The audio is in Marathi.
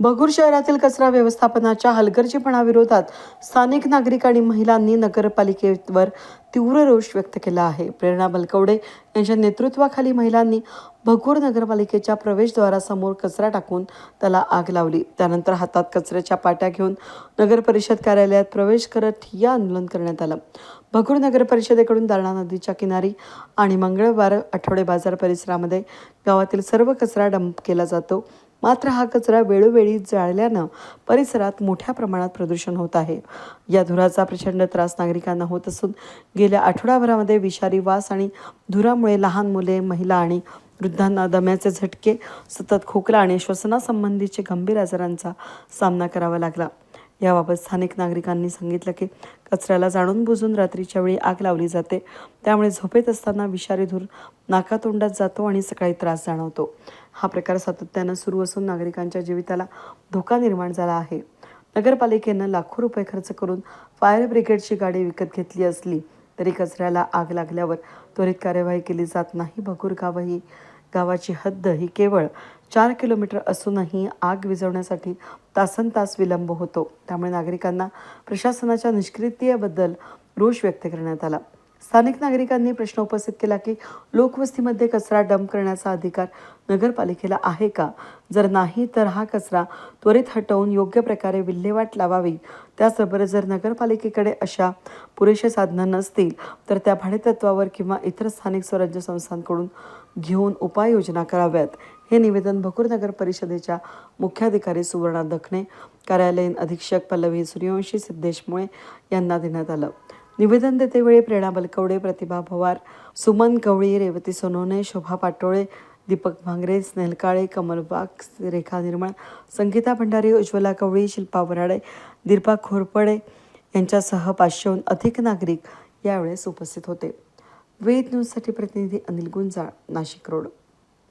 भगूर शहरातील कचरा व्यवस्थापनाच्या हलगर्जीपणाविरोधात स्थानिक नागरिक आणि महिलांनी नगरपालिकेवर तीव्र रोष व्यक्त केला आहे. प्रेरणा बलकवडे यांच्या नेतृत्वाखाली महिलांनी भगूर नगरपालिकेच्या प्रवेशद्वारासमोर कचरा टाकून त्याला आग लावली. त्यानंतर हातात कचऱ्याच्या पाट्या घेऊन नगर परिषद कार्यालयात प्रवेश करत ठिय्या आंदोलन करण्यात आलं. भगूर नगर परिषदेकडून दारणा नदीच्या किनारी आणि मंगळवार आठवडे बाजार परिसरामध्ये गावातील सर्व कचरा डंप केला जातो. मात्र हा कचरा वेळोवेळी जाळल्यानं परिसरात मोठ्या प्रमाणात प्रदूषण होत आहे. या धुराचा प्रचंड त्रास नागरिकांना होत असून गेल्या आठवडाभरामध्ये विषारी वास आणि धुरामुळे लहान मुले महिला आणि वृद्धांना दम्याचे झटके सतत खोकला आणि श्वसनासंबंधीचे गंभीर आजारांचा सामना करावा लागला. याबाबत स्थानिक नागरिकांनी सांगितलं की कचऱ्याला जाणून बुजून रात्रीच्या वेळी आग लावली जाते. त्यामुळे झोपेत असताना विषारी धूर नाकातोंडात जातो आणि सकाळी त्रास जाणवतो. हा प्रकार सातत्यानं सुरू असून नागरिकांच्या जीविताला धोका निर्माण झाला आहे. नगरपालिकेनं लाखो रुपये खर्च करून फायर ब्रिगेडची गाडी विकत घेतली असली तरी कचऱ्याला आग लागल्यावर त्वरित कार्यवाही केली जात नाही. भगूर गावही गावाची हद्द ही केवळ चार किलोमीटर असूनही आग विझवण्यासाठी तासन तास विलंब होतो. त्यामुळे नागरिकांना प्रशासनाच्या निष्क्रियतेबद्दल रोष व्यक्त करण्यात आला. स्थानिक नागरिकांनी प्रश्न उपस्थित केला की लोकवस्तीमध्ये कचरा डंप करण्याचा अधिकार नगरपालिकेला आहे का? जर नाही तर हा कचरा त्वरित हटवून योग्य प्रकारे विल्हेवाट लावावी. त्याचबरोबर जर नगरपालिकेकडे अशा पुरेशी साधनं नसतील तर त्या भाडेतत्वावर किंवा इतर स्थानिक स्वराज्य संस्थांकडून घेऊन उपाययोजना कराव्यात. हे निवेदन भकूर नगर परिषदेच्या मुख्याधिकारी सुवर्णा दखणे कार्यालयीन अधीक्षक पल्लवी सूर्यवंशी सिद्धेश मुळे यांना देण्यात आलं. निवेदन देतेवेळी प्रेरणा बलकवडे प्रतिभा भवार सुमन कवळी रेवती सोनवणे शोभा पाटोळे दीपक भांगरे स्नेहल काळे कमल बाग रेखा निर्मळ संगीता भंडारी उज्ज्वला कवळी शिल्पा वराडे दीर्पा खोरपडे यांच्यासह पाचशेहून अधिक नागरिक यावेळेस उपस्थित होते. वेद न्यूजसाठी प्रतिनिधी अनिल गुंजाळ नाशिक रोड.